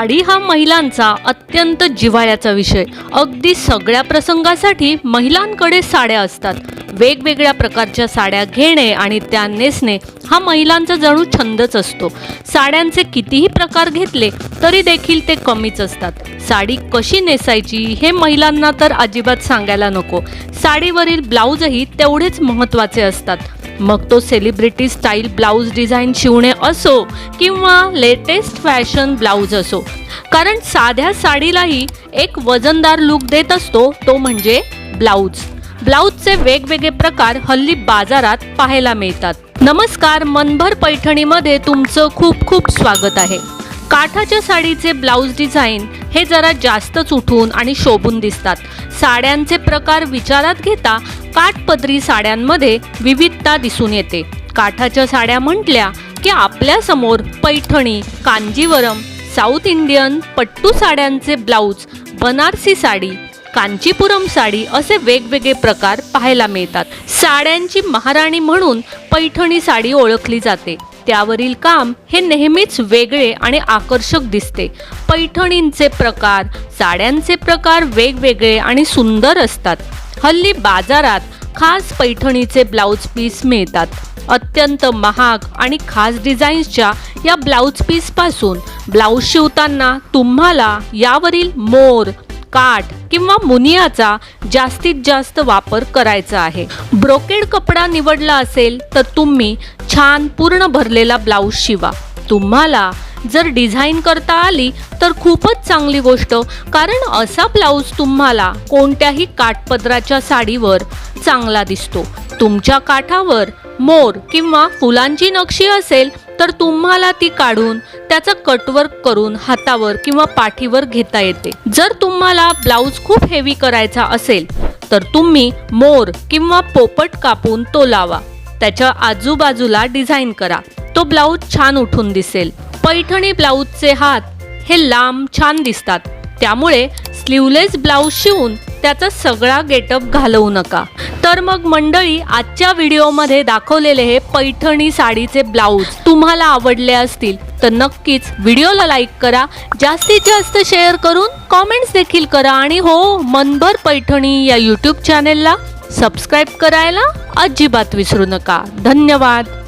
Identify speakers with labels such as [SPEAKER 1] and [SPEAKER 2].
[SPEAKER 1] साडी हा महिलांचा अत्यंत जिव्हाळ्याचा विषय. अगदी सगळ्या प्रसंगासाठी महिलांकडे साड्या असतात. वेगवेगळ्या प्रकारच्या साड्या घेणे आणि त्या नेसणे हा महिलांचा जणू छंदच असतो. साड्यांचे कितीही प्रकार घेतले तरी देखील ते कमीच असतात. साडी कशी नेसायची हे महिलांना तर अजिबात सांगायला नको. साडीवरील ब्लाऊजही तेवढेच महत्त्वाचे असतात. मग तो सेलिब्रिटी स्टाईल ब्लाऊज डिझाईन शिवणे असो किंवा लेटेस्ट फॅशन ब्लाऊज असो. कारण साध्या साडीलाही एक वजनदार लुक देत असतो तो म्हणजे ब्लाऊज ब्लाऊजचे वेगवेगळे प्रकार हल्ली बाजारात पाहायला मिळतात. नमस्कार मनभर पैठणीमध्ये तुमचं खूप खूप स्वागत आहे. काठाच्या साडीचे ब्लाऊज डिझाईन हे जरा जास्तच उठून आणि शोभून दिसतात. साड्यांचे प्रकार विचारात घेता काठपदरी साड्यांमध्ये विविधता दिसून येते. काठाच्या साड्या म्हटल्या की आपल्यासमोर पैठणी कांजीवरम साऊथ इंडियन पट्टू साड्यांचे ब्लाऊज बनारसी साडी कांचीपुरम साडी असे वेगवेगळे प्रकार पाहायला मिळतात. साड्यांची महाराणी म्हणून पैठणी साडी ओळखली जाते. त्यावरील काम हे नेहमीच वेगळे आणि आकर्षक दिसते. पैठणींचे प्रकार साड्यांचे प्रकार वेगवेगळे आणि सुंदर असतात. हल्ली बाजारात खास पैठणीचे ब्लाऊज पीस मिळतात. अत्यंत महाग आणि खास डिझाईन्सच्या या ब्लाऊज पीसपासून ब्लाऊज शिवताना तुम्हाला यावरील मोर काठ किंवा मुनियाचा जास्तीत जास्त वापर करायचा आहे. ब्रोकेड कपडा निवडला असेल तर तुम्ही छान पूर्ण भरलेला ब्लाऊज शिवा. तुम्हाला जर डिझाईन करता आली तर खूपच चांगली गोष्ट कारण असा ब्लाऊज तुम्हाला कोणत्याही काठपदराच्या साडीवर चांगला दिसतो. तुमच्या काठावर मोर किंवा फुलांची नक्षी असेल तर तुम्हाला ती काढून त्याचं कटवर्क करून हातावर किंवा पाठीवर घेता येते. जर तुम्हाला ब्लाऊज खूप हेवी करायचा असेल तर तुम्ही मोर किंवा पोपट कापून तो लावा. त्याच्या आजूबाजूला डिझाईन करा. तो ब्लाऊज छान उठून दिसेल. पैठणी ब्लाऊजचे हात हे लांब छान दिसतात. त्यामुळे स्लीवलेस ब्लाऊज शिवून त्याचा सगळा गेटअप घालवू नका. तर मग मंडळी आजच्या व्हिडिओमध्ये दाखवलेले हे पैठणी साडीचे ब्लाऊज तुम्हाला आवडले असतील तर नक्कीच व्हिडिओला लाईक करा. जास्तीत जास्त शेअर करून कॉमेंट्स देखील करा आणि हो मनभर पैठणी या यूट्यूब चॅनेलला सबस्क्राईब करायला अजिबात विसरू नका. धन्यवाद.